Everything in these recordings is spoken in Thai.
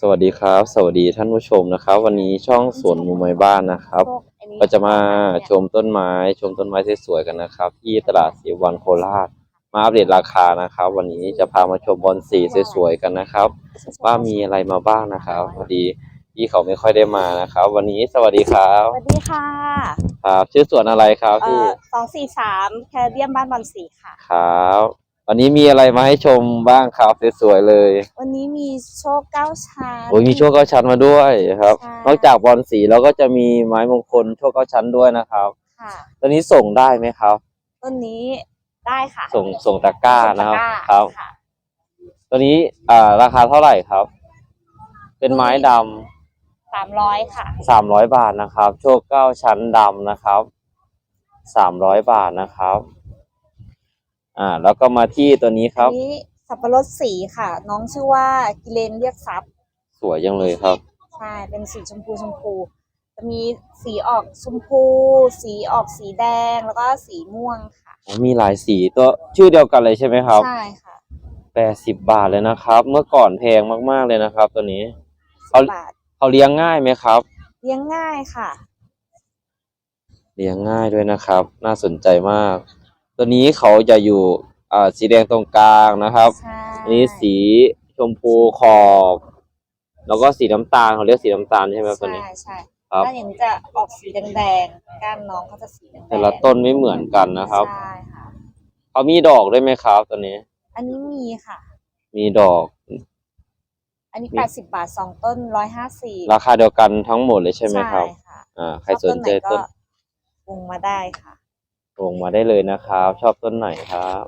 สวัสดีครับ สวัสดีท่านผู้ชมนะครับ วันนี้ช่องสวนมุมไม้บ้านนะครับก็จะมาชมต้นไม้ ชมต้นไม้สวยๆกันนะครับ ที่ตลาดสีวันโคราช มาอัปเดตราคานะครับ วันนี้จะพามาชมบอลสีสวยๆกันนะครับ ว่ามีอะไรมาบ้างนะครับพอดีพี่เขาไม่ค่อยได้มานะครับ วันนี้สวัสดีครับสวัสดีค่ะครับชื่อสวนอะไรครับเอ่พี่อสองสี่สามแคเดียมบ้านบอลสีค่ะครับ วันนี้มีอะไรมาให้ชมบ้างครับสวยๆเลย วันนี้มีโชคเก้าชั้น โอ้ยมีโชคเก้าชั้นมาด้วยครับ ใช่ นอกจากบอลสีแล้วก็จะมีไม้มงคลโชคเก้าชั้นด้วยนะครับ ค่ะตัวนี้ส่งได้ไหมครับ ต้นนี้ได้ค่ะส่งส่งตะกร้านะครับส่งตครับ ค่ะตัวนี้อ่าราคาเท่าไหร่ครับ เป็นไม้ดสามร้อยค่ะำสามร้อยบาทนะครับ โชคเก้าชั้นดำนะครับสามร้อยบาทนะครับ อ่า แล้วก็มาที่ตัวนี้ครับอันนี้สับปะรดสีค่ะ น้องชื่อว่ากิเลนเรียกทรัพย์สวยจังเลยครับ ใช่เป็นสีชมพูชมพู จะมีสีออกชมพู สีออกสีแดงแล้วก็สีม่วงค่ะ มีหลายสีตัวชื่อเดียวกันเลยใช่ไหมครับใช่ค่ะแปดสิบบาทเลยนะครับ เมื่อก่อนแพงมากๆเลยนะครับ ตัวนี้เอาบาทเขาเลี้ยงง่ายไหมครับ เลี้ยงง่ายค่ะ เลี้ยงง่ายด้วยนะครับ น่าสนใจมาก ตัวนี้เขาจะอยู่อ่าสีแดงตรงกลางนะครับใช่อันนี้สีชมพูขอบ แล้วก็สีน้ำตาลเขาเรียกสีน้ำตาลใช่ไหมครับตัวใช่นี้ใช่ครับ ถ้าอย่างนี้จะออกสีแดงๆ ก้านน้องเขาจะสีแดงๆแต่ละต้นไม่เหมือนกันนะครับใช่ค่ะ เขามีดอกด้วยไหมครับตัวนี้ อันนี้มีค่ะ มีดอก อันนี้มี แปดสิบบาทสองต้นร้อยห้าสิบราคาเดียวกันทั้งหมดเลยใช่ไหมครับค่ะอ่า ใครสนใจชอบต้ต้นนไหนก็ปรุงมาได้ค่ะ ลงมาได้เลยนะครับ ชอบต้นไหนครับ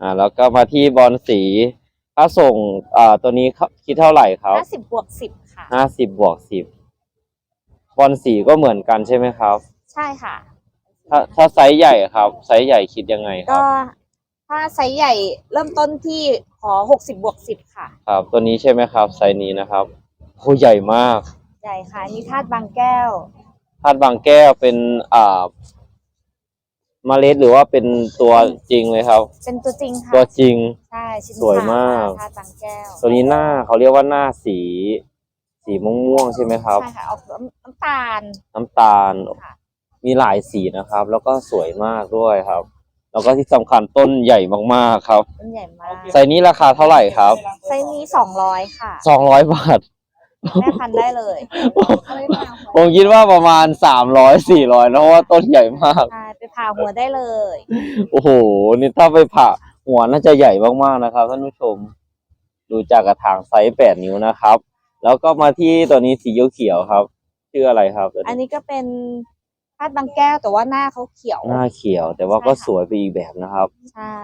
อ่า แล้วก็มาที่บอลสีถ้าส่งอ่าตัวนี้เขาคิดเท่าไหร่ครับห้าสิบบวกสิบค่ะห้าสิบบวกสิบบอลสีก็เหมือนกันใช่ไหมครับ ใช่ค่ะ ถ้าถ้าไซส์ใหญ่ครับ ไซส์ใหญ่คิดยังไงคก็รับถ้าไซส์ใหญ่เริ่มต้นที่ขอหกสิบบวกสิบค่ะ ครับ ตัวนี้ใช่ไหมครับ ไซส์นี้นะครับโหใหญ่มาก ใหญ่ค่ะอันนี่ธาตุบางแก้วธาตุบางแก้วเป็นอ่า เมล็ดหรือว่าเป็นตัวจริงเลยครับ เป็นตัวจริงค่ะตัวจริง ใช่ชิ้นสวยมากธาตุบางแก้วตัวนี้หน้าเขาเรียกว่าหน้าสี สีม่วงๆใช่ไหมครับ ใช่ค่ะออกน้ำตาล น้ำตาล ค่ะ มีหลายสีนะครับ แล้วก็สวยมากด้วยครับ แล้วก็ที่สำคัญต้นใหญ่มากๆครับต้นใหญ่มากไซส์นี้ราคาเท่าไหร่ครับไซส์นี้สองร้อยค่ะสองร้อยบาท แม่พันธุ์ได้เลยผมคิดว่าประมาณสามร้อยสี่ร้อยนะเพราะว่าต้นใหญ่มาก ใช่ ไปผ่าหัวได้เลย โอ้โห นี่ถ้าไปผ่าหัวน่าจะใหญ่มากๆนะครับท่านผู้ชม ดูจากกระถางไซส์แปดนิ้วนะครับ แล้วก็มาที่ตัวนี้สีเขียวๆครับ ชื่ออะไรครับตัวอันนี้นี้ก็เป็นธาตุบางแก้วแต่ว่าหน้าเขาเขียว หน้าเขียว แต่ว่าก็ใช่ค่ะ สวยไปอีกแบบนะครับ ใช่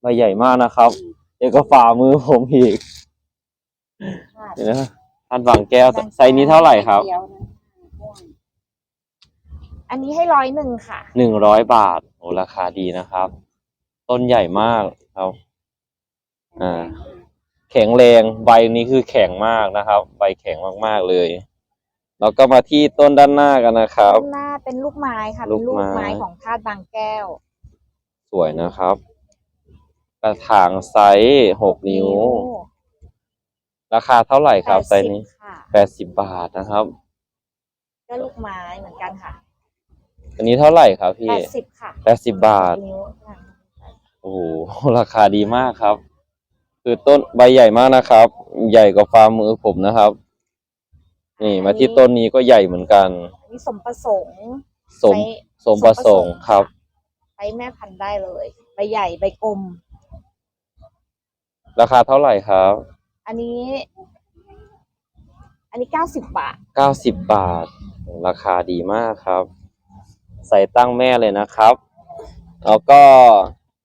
ใบใหญ่มากนะครับ เดี๋ยวก็ฝ่ามือผมอีกเห็นไหมท่านบางแก้วไซส์นี้เท่าไหร่ครับ อันนี้ให้ร้อยหนึ่งค่ะ หนึ่งร้อยบาท โอ้ราคาดีนะครับ ต้นใหญ่มากครับ อ่า แข็งแรงใบนี้คือแข็งมากนะครับ ใบแข็งมากๆเลย แล้วก็มาที่ต้นด้านหน้ากันนะครับ ด้านหน้าเป็นลูกไม้ค่ะลูเป็นกลูกไม้ ไม้ของธาตุบางแก้วสวยนะครับ กระถางไซส์หกนิ้ว ราคาเท่าไหร่ครับไซส์นี้80ค่ะแปดสิบบาทนะครับ ก็ลูกไม้เหมือนกันค่ะ อันนี้เท่าไหร่ครับพี่แปดสิบค่ะแปดสิบบาท นิ้วค่ะโอ้โห ราคาดีมากครับ คือต้นใบใหญ่มากนะครับ ใหญ่กว่าฝ่ามือผมนะครับ นี่มาที่ต้นนี้ก็ใหญ่เหมือนกัน อันนี้สมประสงค์สม ไซส์สมประสงค์ครับใช้แม่พันธุ์ได้เลย ใบใหญ่ใบกลม ราคาเท่าไหร่ครับ อันนี้ อันนี้เก้าสิบบาท เก้าสิบบาท ราคาดีมากครับ ใส่ตั้งแม่เลยนะครับ แล้วก็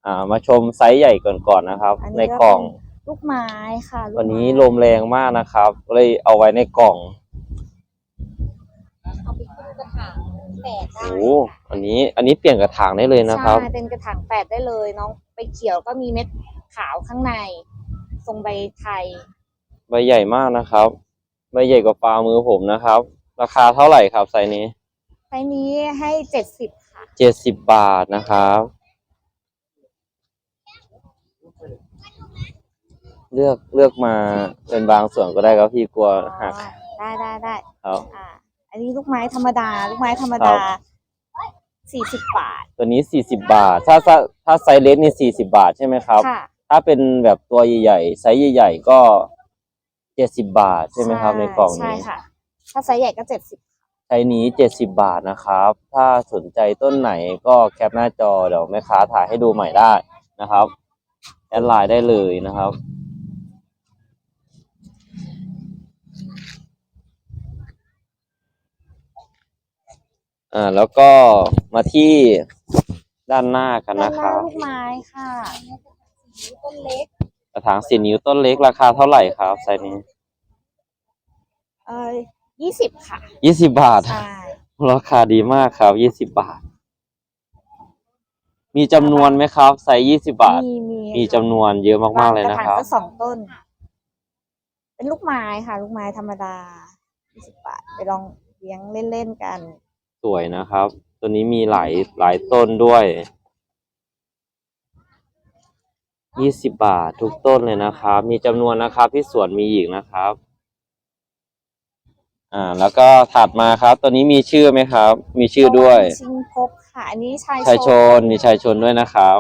อ่ามาชมไซส์ใหญ่ก่อนๆนะครับ อันในนี้กล่องลูกไม้ค่ะลูกวันนี้ไม้ลมแรงมากนะครับ เลยเอาไว้ในกล่องเอาไปขึ้นกระถางแปดได้โอ้โหอันนี้อันนี้เปลี่ยนกระถางได้เลยนะครับ ใช่เป็นกระถางแปดได้เลยน้องไปเขียวก็มีเม็ดขาวข้างใน ทรงใบไทยใบใหญ่มากนะครับ ใบใหญ่กว่าฝ่ามือผมนะครับ ราคาเท่าไหร่ครับไซส์นี้ไซ ส์นี้ให้เจ็ดสิบค่ะ เจ็ดสิบบาทนะครับ เลือกเลือกมาเป็นบางส่วนก็ได้ครับพี่กลัวหักได้ได้ได้ครับ อ่า อันนี้ลูกไม้ธรรมดา ลูกไม้ธรรมครัดาบสี่สิบบาทตัวนี้สี่สิบาท ถ้าถ้าถ้าไซส์เล็กนี่สี่สิบาทใช่ไหมครับ ค่ะ ถ้าเป็นแบบตัวใหญ่ๆไซส์ใหญ่ๆก็เจ็ดสิบาทใช่ไหมครับในกล่องใช่นี้ ค่ะ ถ้าไซส์ใหญ่ก็เจ็ดสิบ ไซส์นี้เจ็ดสิบาทนะครับ ถ้าสนใจต้นไหนก็แคปหน้าจอเดี๋ยวแม่ค้าถ่ายให้ดูใหม่ได้นะครับ แอดไลน์ได้เลยนะครับ อ่าแล้วก็มาที่ด้านหน้ากันด้านนะหคน้ารับลูกไม้ค่ะต้นเล็กกระถางสี่นิ้วต้นเล็กราคาเท่าไหร่ครับไซส์นี้ เอ่อ ยี่สิบค่ะยี่สิบบาท ใช่ราคาดีมากครับยี่สิบบาท มีจำนวนไหมครับไซส์ยี่สิบาท มีมีมีจำนวนเยอะมากๆเลยนะคกรัถางบก็สองต้น เป็นลูกไม้ค่ะ ลูกไม้ธรรมดายี่สิบบาทไปลองเลี้ยงเล่นๆกัน สวยนะครับ ตัวนี้มีหลายหลายต้นด้วย ยี่สิบบาททุกต้นเลยนะครับ มีจำนวนนะครับที่สวนมีอีกนะครับ อ่า แล้วก็ถัดมาครับ ตัวนี้มีชื่อไหมครับ มีชื่อด้วย ชิงพบค่ะ อันนี้ชายชายชน มีชายชนด้วยนะครับ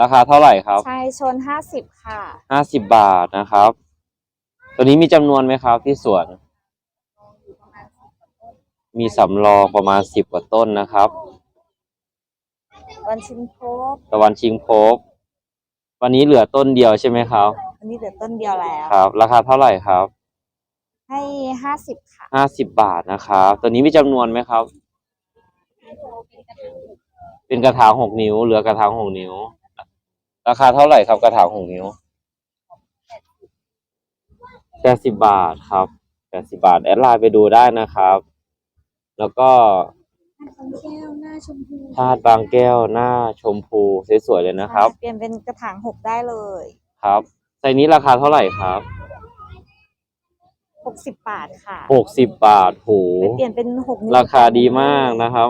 ราคาเท่าไหร่ครับ ชายชนห้าสิบค่ะ ห้าสิบบาทนะครับ ตัวนี้มีจำนวนไหมครับ ที่สวน มีสำรองประมาณสิบกว่าต้นนะครับ วันชิงพบ ตะวันชิงพบ วันนี้เหลือต้นเดียวใช่ไหมครับ อันนี้เหลือต้นเดียวแล้ว ครับ ราคาเท่าไหร่ครับ ให้ห้าสิบค่ะ ห้าสิบบาทนะครับตัวนี้มีจำนวนไหมครับ เป็นกระถางหกนิ้ว เหลือกระถางหกนิ้ว ราคาเท่าไหร่ครับกระถางหกนิ้วแปดสิบบาทครับแปดสิบาท แอดไลน์ไปดูได้นะครับ แล้วก็แก้วหน้าชมพูธาตุบางแก้วหน้าชมพูสวยๆเลยนะครับ เปลี่ยนเป็นกระถางหกได้เลย ครับไซส์นี้ราคาเท่าไหร่ครับ หกสิบบาทค่ะหกสิบบาทโหไปเปลี่ยนเป็นหกนิ้วราคาดีมากนะครับ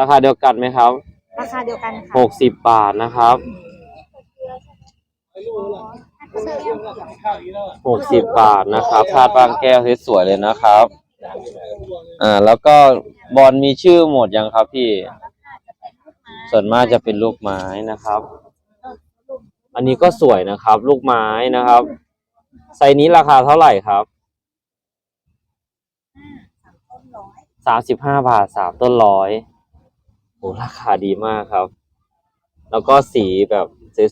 ราคาเดียวกันไหมครับ ราคาเดียวกันค่ะหกสิบบาทนะครับหกสิบบาทนะครับธาตุบางแก้วสวยๆเลยนะครับ อ่า แล้วก็บอลมีชื่อหมดยังครับพี่ ส่วนมากจะเป็นลูกไม้นะครับ อันนี้ก็สวยนะครับ ลูกไม้นะครับ ไซส์นี้ราคาเท่าไหร่ครับ สามสิบห้าบาทสามต้นร้อยโหราคาดีมากครับ แล้วก็สีแบบ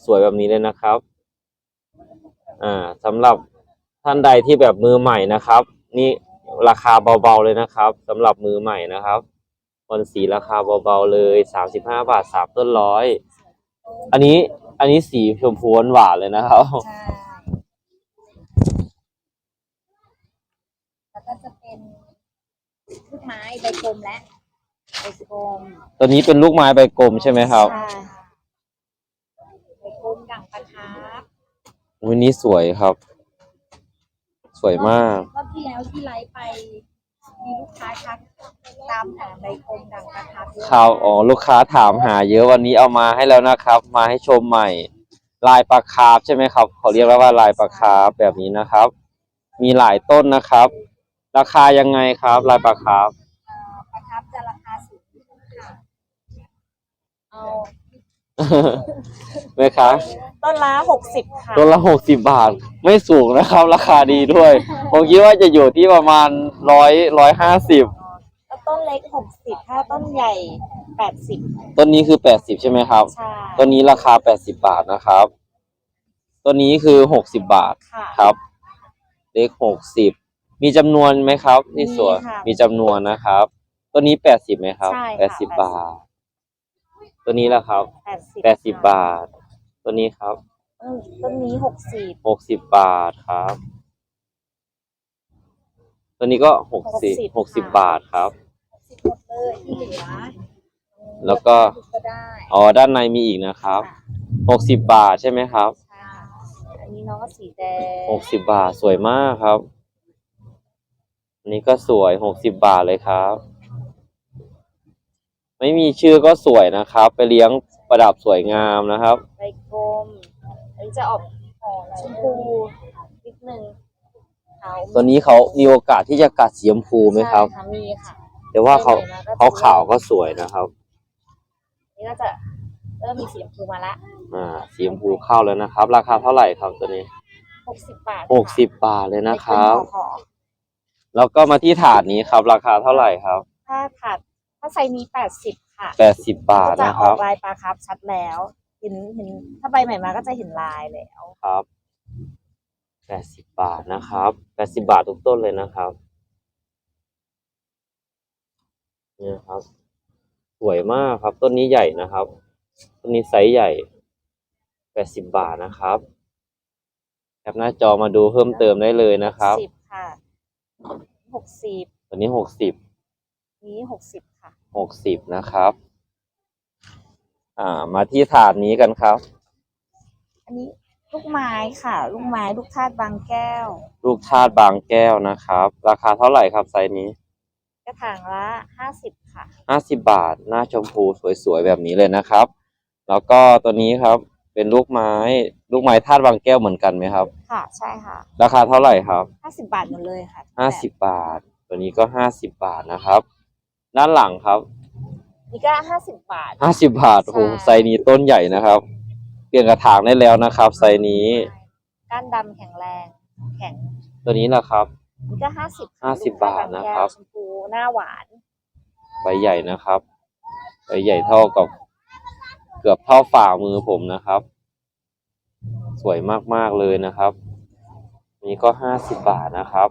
สวยๆแบบนี้เลยนะครับ อ่าสำหรับท่านใดที่แบบมือใหม่นะครับ นี่ราคาเบาๆเลยนะครับสำหรับมือใหม่นะครับบอลสีราคาเบาๆเลยสามสิบห้าบาทสามต้นร้อยอันนี้อันนี้สีชมพูหวานเลยนะครับใช่แล้วก็จะเป็น ลูกไม้ใบกลมและใบกลมตัวนี้เป็นลูกไม้ใบกลมใช่ไหมครับใช่ใบกลมด่างประทับวันนี้สวยครับ สวยมาก รอบที่แล้วที่ไลฟ์ไป มีลูกค้าทักตามหาใบกลมด่างประทับเยอะข่าวอ๋อลูกค้าถามหาเยอะวันนี้เอามาให้แล้วนะครับ มาให้ชมใหม่ ลายปลาคาร์ฟใช่ไหมครับเขาเรียกว่าลายปลาคาร์ฟแบบนี้นะครับ มีหลายต้นนะครับ ราคายังไงครับ ลายปลาคาร์ฟอ่าประทับจะราคาสูงค่ะเอาไหมคะต้นละหกสิบค่ะต้นละหกสิบบาท ไม่สูงนะครับ ราคาดีด้วย ผมคิดว่าจะอยู่ที่ประมาณร้อยร้อยห้าสิบแล้วต้นเล็กหกสิบถ้าต้นใหญ่แปดสิบต้นนี้คือแปดสิบใช่ไหมครับ ใช่ต้นนี้ราคาแปดสิบบาทนะครับต้นนี้คือหกสิบบาทค่ะ ครับ เลขหกสิบ มีจำนวนไหมครับที่สวนมีค่ะมีจำนวนนะครับ ตัวนี้แปดสิบไหมครับใช่ค่ะแปดสิบบาท ตัวนี้ละครับแปดสิบแปดสิบบาท ตัวนี้ครับต้นนี้หกสิบหกสิบบาทครับ ตัวนี้ก็หกสิบหกสิบบาทครับ สิบหมดเลยที่เหลือแล้วก็ ก็ได้อ๋อด้านในมีอีกนะครับหกสิบบาทใช่ไหมครับใช่อันนี้น้องก็สีแดงหกสิบบาทสวยมากครับ อันนี้ก็สวยหกสิบบาทเลยครับ ไม่มีชื่อก็สวยนะครับ ไปเลี้ยงประดับสวยงามนะครับใบกลมอันนี้จะออกชมพูนิดนึงขาวตัวนี้เขามีโอกาสที่จะกัดสีชมพูไหมครับใช่ค่ะมีค่ะแต่ว่าเขาไม่เลยนะเขาขาวก็สวยนะครับนี่ก็จะเริ่มมีสีชมพูมาละอ่าสีชมพูเข้าแล้วนะครับ ราคาเท่าไหร่ครับตัวนี้หกสิบบาทหกสิบบาทเลยนะครับไม่ขึ้ห่อ แล้วก็มาที่ถาดนี้ครับ ราคาเท่าไหร่ครับๆถ้าถัดถ้าไซส์นี้แปดสิบค่ะแปดสิบบาทก็จะนะอครัอบกลายปลาครับชัดแล้ว เห็นเห็นถ้าใบใหม่มาก็จะเห็นลายแล้วครับแปดสิบบาทนะครับแปดสิบาททุกต้นเลยนะครับเนี่ยครับ สวยมากครับ ต้นนี้ใหญ่นะครับ ต้นนี้ไซส์ใหญ่แปดสิบบาทนะครับแคปหน้าจอมาดูเพิ่มเติมได้เลยนะครับ สิบค่ะ หกสิบตัวนี้หกสิบนี้หกสิบค่ะหกสิบนะครับ อ่า มาที่ถาดนี้กันครับ อันนี้ลูกไม้ค่ะ ลูกไม้ลูกธาตุบางแก้ว ลูกทาดบางแก้วนะครับ ราคาเท่าไหร่ครับไซส์นี้ กระถางละห้าสิบค่ะห้าสิบบาท หน้าชมพูสวยๆแบบนี้เลยนะครับ แล้วก็ตัวนี้ครับ เป็นลูกไม้ ลูกไม้ทาดบางแก้วเหมือนกันไหมครับ ค่ะ ใช่ค่ะ ราคาเท่าไหร่ครับห้าสิบบาทหมดเลยค่ะห้าสิบบาท ตัวนี้ก็ห้าสิบบาทนะครับ ด้านหลังครับ นี่ก็ห้าสิบบาทห้าสิบบาทโอ้โหใช่ไซส์นี้ต้นใหญ่นะครับ เปลี่ยนกระถางได้แล้วนะครับ ไซส์นี้ก้านดำแข็งแรง แข็ง ตัวนี้แหละครับนี่ก็ห้าสิบ50บาทนะครับชมพูหน้าหวาน ใบใหญ่นะครับ ใบใหญ่เท่ากับ เกือบเท่าฝ่ามือผมนะครับ สวยมากๆเลยนะครับ นี่ก็ห้าสิบบาทนะครับ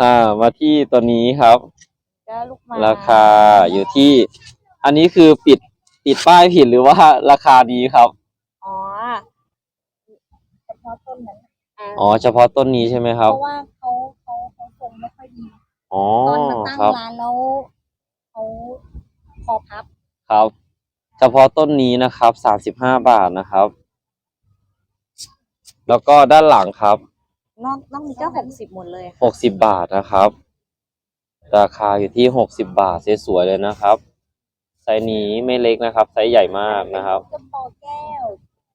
อ่า มาที่ตัวนี้ครับก็ลูกไม้ราคาอยู่ที่ อันนี้คือปิดติดป้ายผิดหรือว่าราคานี้ครับ อ๋อเฉพาะต้นนั้นอ่าอ๋อ เฉพาะต้นนี้ใช่ไหมครับ เพราะว่าเขาเขาเขาทรงไม่ค่ อยดีอ๋อ ตอนมาตั้งครับ ร้านแล้วเขาคอพับครับ เฉพาะต้นนี้นะครับสามสิบห้าบาทนะครับ แล้วก็ด้านหลังครับนอกนอกนี้ก็หกสิบหมดเลยหค่ะกสิบบาทนะครับ ราคาอยู่ที่หกสิบบาทสวยๆเลยนะครับ ไซส์นี้ไม่เล็กนะครับ ไซส์ใหญ่มากนะครับ กระปอแก้ว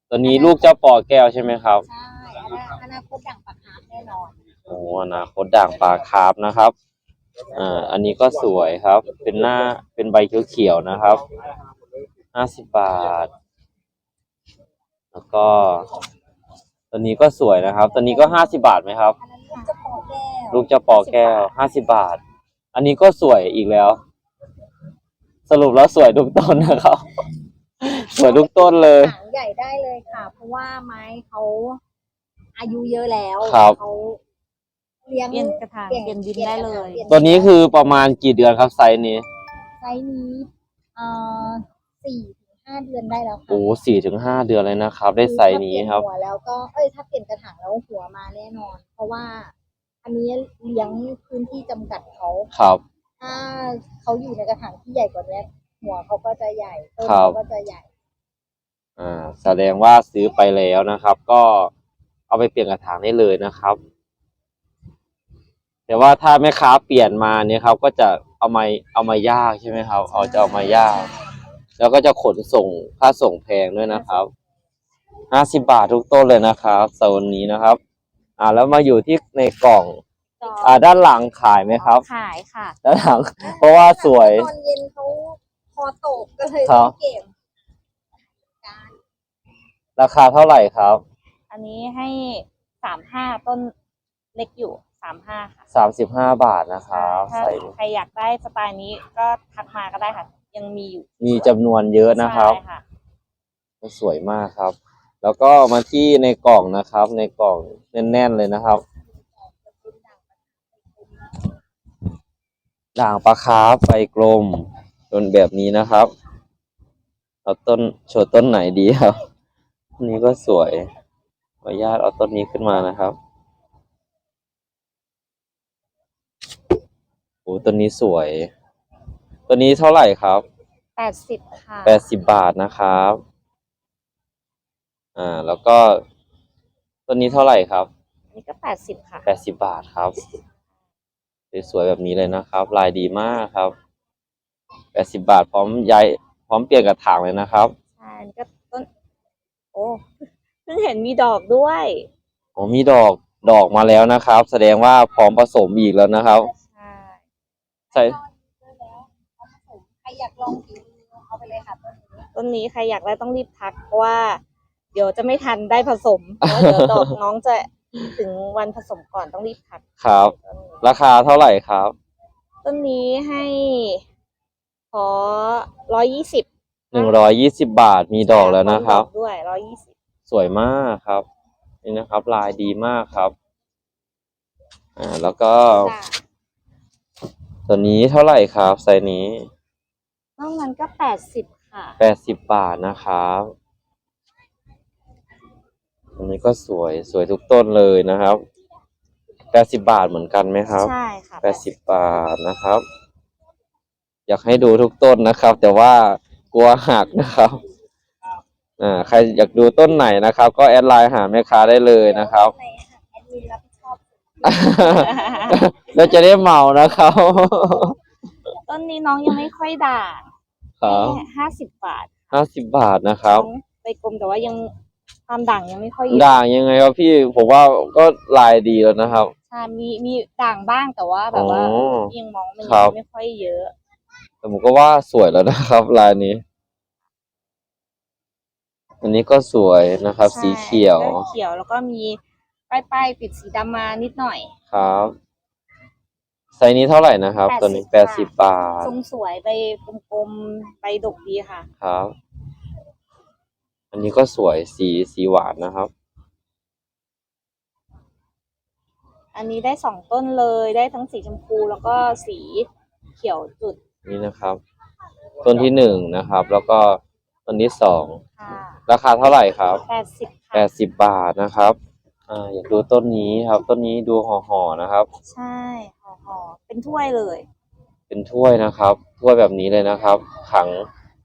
ตัวนี้ลูกเจ้าปอแก้วใช่ไหมครับ ใช่อนาอนาคตดังปากคาร์ฟแน่นอนโอ้อนาคตด่างปลาคาร์ฟนะครับ อ่าอันนี้ก็สวยครับ เป็นหน้าเป็นใบเขียวๆนะครับห้าสิบบาท แล้วก็ ตัวนี้ก็สวยนะครับ ตัวนี้ก็ห้าสิบาทไหมครับอันนั้นลูกกระปอแก้วลูกเจ้าปอแก้วห้าสิบาท อันนี้ก็สวยอีกแล้ว สรุปแล้วสวยทุกต้นนะครับ สวยทุกต้นเลยหางใหญ่ได้เลยค่ะ เพราะว่าไม้เขาอายุเยอะแล้วครับเขา เลี้ยงเปลี่ยนกระถางเปลี่ยนดินได้เลย ตัวนี้คือประมาณกี่เดือนครับไซส์นี้ ไซส์นี้เอ่อสี่ถึงห้าเดือนได้แล้วค่ะโอ้สี่ถึงห้าเดือนเลยนะครับ ได้ไซส์นี้ครับ ถ้าเปลี่ยหัวแล้วก็เอ้ยถ้าเปลี่ยนกระถางแล้วหัวมาแน่นอน เพราะว่า อันนี้เลี้ยงพื้นที่จำกัดเขาครับ ถ้าเขาอยู่ในกระถางที่ใหญ่กว่านี้หัวเขาก็จะใหญ่ต้นครับ เขาก็จะใหญ่ อ่า แสดงว่าซื้อไปแล้วนะครับ ก็เอาไปเปลี่ยนกระถางได้เลยนะครับ แต่ว่าถ้าแม่ค้าเปลี่ยนมาเนี่ยครับ ก็จะเอามาเอามายากใช่ไหมครับ เอาจะเอามายาก แล้วก็จะขนส่งค่าส่งแพงด้วยนะครับห้าสิบบาททุกต้นเลยนะครับโซนนี้นะครับ อ่าแล้วมาอยู่ที่ในกล่อง อ่าด้านหลังขายไหมครับ ขายค่ะ ด้านหลัง เพราะว่าสวย ตอนเย็นเขาคอตกก็เลยครัต้อบงเก็บการราคาเท่าไหร่ครับ อันนี้ให้สามห้าต้นเล็กอยู่ สามห้าค่ะสามสิบห้าบาทนะครับถ้าใส่ใครอยากได้สไตล์นี้ก็ทักมาก็ได้ค่ะ ยังมีอยู่มีจำนวนเยอะนะครับ ใช่ค่ะสวยมากครับ แล้วก็มาที่ในกล่องนะครับ ในกล่องแน่นๆเลยนะครับ ด่างปลาคาร์ฟไฟกลมจนแบบนี้นะครับเอาต้นโชว์ต้นไหนดีครับต้นนี้ก็สวยขออนุญาตเอาต้นนี้ขึ้นมานะครับ อ้ต้นนี้สวยต้นนี้เท่าไหร่ครับ แปดสิบค่ะแปดสิบบาทนะครับ อ่า แล้วก็ต้นนี้เท่าไหร่ครับ อันนี้ก็แปดสิบค่ะ แปดสิบบาทครับ สวยๆแบบนี้เลยนะครับ ลายดีมากครับ แปดสิบบาทพร้อมย้ายพร้อมเปลี่ยนกระถางเลยนะครับ ใช่อันนี้ก็ต้น โอ้เพิ่งเห็นมีดอกด้วยโอ้มีดอกดอกมาแล้วนะครับ แสดงว่าพร้อมผสมอีกแล้วนะครับใช่ ใส่ใครอยากลองฝีมือเอาไปเลยค่ะต้นนี้ต้นนี้ใครอยากได้ต้องรีบทักเพราะว่า เดี๋ยวจะไม่ทันได้ผสมเพราะว่าเดี๋ยวดอกน้องจะถึงวันผสมก่อนต้องรีบทักครับต้นนี้ราคาเท่าไหร่ครับ ต้นนี้ให้ขอร้อยยี่สิบหนึ่งร้อยยี่สิบบาทมีดอกแล้วนะครับ ด้วยร้อยยี่สิบสวยมากครับนี่นะครับ ลายดีมากครับ อ่าแล้วก็ ตัวนี้เท่าไหร่ครับไซส์นี้นอกนั้นก็แปดสิบค่ะ แปดสิบบาทนะครับอันนี้ก็สวยสวยทุกต้นเลยนะครับแปดสิบบาทเหมือนกันไหมครับใช่ค่ะแปดสิบบาทนะครับ อยากให้ดูทุกต้นนะครับ แต่ว่ากลัวหักนะครับอ่าใครอยากดูต้นไหนนะครับ ก็แอดไลน์หาแม่ค้าได้เลยนะครับในแอดมินรับผิดชอบ แล้วจะได้เหมานะครับต้นนี้น้องยังไม่ค่อยด่างครับห้าสิบบาทห้าสิบบาทนะครับน้องใบกลมแต่ว่ายังความด่างยังไม่ค่อยเยอะด่างยังไงครับพี่ผมว่าก็ลายดีแล้วนะครับใช่มีมีด่างบ้างแต่ว่าแบบว่าอ๋อยังมองมันครัยับงไม่ค่อยเยอะ แต่ผมก็ว่าสวยแล้วนะครับลายนี้ อันนี้ก็สวยนะครับใช่สีเขียวก็เขียวแล้วก็มีป้ายป้ายๆติดสีดำมานิดหน่อยครับไซส์นี้เท่าไหร่นะครับ80ตัวนี้แปดสิบบาททรงสวยใบกลมๆใบดกดีค่ะ ครับ อันนี้ก็สวยสีสีหวานนะครับ อันนี้ได้สองต้นเลยได้ทั้งสีชมพูแล้วก็สีเขียวจุดนี่นะครับ ต้นที่หนึ่งนะครับ แล้วก็ต้นที่สองค่ะราคาเท่าไหร่ครับ แปดสิบแปค่ะดสิบบาทนะครับ อ่า อยากดูต้นนี้ครับ ต้นนี้ดูห่อๆนะครับ ใช่ห่ อห่อๆเป็นถ้วยเลย เป็นถ้วยนะครับถ้วยแบบนี้เลยนะครับ ขัง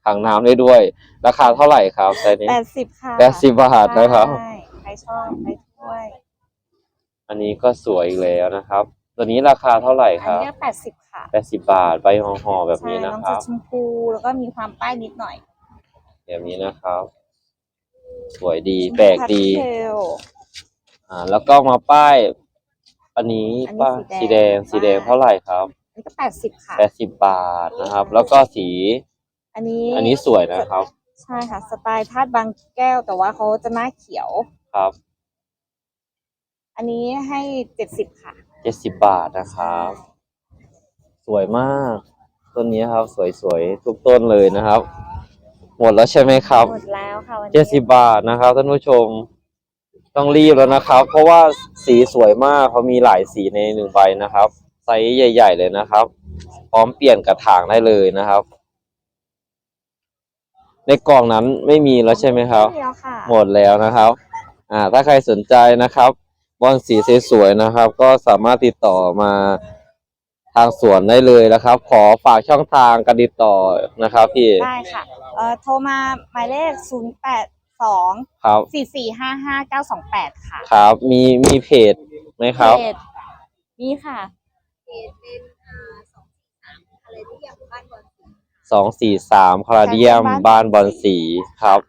ขังน้ำได้ด้วย ราคาเท่าไหร่ครับไซส์นี้แปดสิบค่ะแปดสิบบาทนะครับ ใช่ใครชอบใครถ้วยอันนี้ก็สวยอีกแล้วนะครับ ตัวนี้ราคาเท่าไหร่คอันรับนี้แปดสิบค่ะแปดสิบบาทใบห่อๆแบบใช่นี้นะน้องคจะรับ ชมพูแล้วก็มีความป้ายนิดหน่อยแบบนี้นะครับ สวยดีแปลกดี พาสเทลอ่าแล้วก็มาป้าย อันนี้อันนี้ป้ายสีสีแดแดงงสีแดงป้ายเท่าไหร่ครับอันนี้ก็แปดสิบค่ะ แปดสิบบาทนะครับ แล้วก็สี อันนี้อันนี้สวยนะครับ ใช่ค่ะ สไตล์ธาตุบางแก้วแต่ว่าเขาจะหน้าเขียว ครับอันนี้ให้เจ็ดสิบค่ะเจ็ดสิบบาทนะครับ สวยมาก ต้นนี้ครับ สวยๆทุกต้นเลยนะครับ หมดแล้วใช่ไหมครับหมดแล้วค่ะวันนี้เจ็ดสิบบาทนะครับท่านผู้ชม ต้องรีบแล้วนะครับ เพราะว่าสีสวยมากเขามีหลายสีในหนึ่งใบนะครับไซส์ใหญ่ ๆ เลยนะครับ พร้อมเปลี่ยนกระถางได้เลยนะครับ ในกล่องนั้นไม่มีแล้วใช่ไหมครับเดียวค่ะหมดแล้วนะครับ อ่า ถ้าใครสนใจนะครับ บอลสีสวยๆนะครับ ก็สามารถติดต่อมาทางสวนได้เลยนะครับ ขอฝากช่องทางการติดต่อนะครับพี่ ได้ค่ะเอ่อโทรมาหมายเลขศูนย์แปด สองครับสี่สี่ห้าห้าเก้าสองแปดค่ะครับ มีมีเพจไหมครับเพจนี่ค่ะเพจเป็นอ่าสองสี่สามอะไรที่ยังบ้านบอลสีสองสี่สามคาราเดียมบ้านบอลสีครับ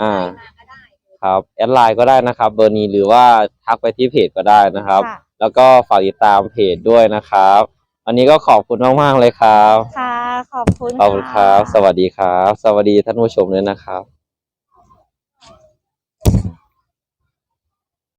อ่ามาก็ได้ครับแอดไลน์ก็ได้นะครับ เบอร์นี้หรือว่าทักไปที่เพจก็ได้นะครับค่ะแล้วก็ฝากติดตามเพจด้วยนะครับวันนี้ก็ขอบคุณมากๆเลยครับ ค่ะ ขอบคุณ ขอบคุณครับะสวัสดีครับ สวัสดีท่านผู้ชมด้วยนะครับ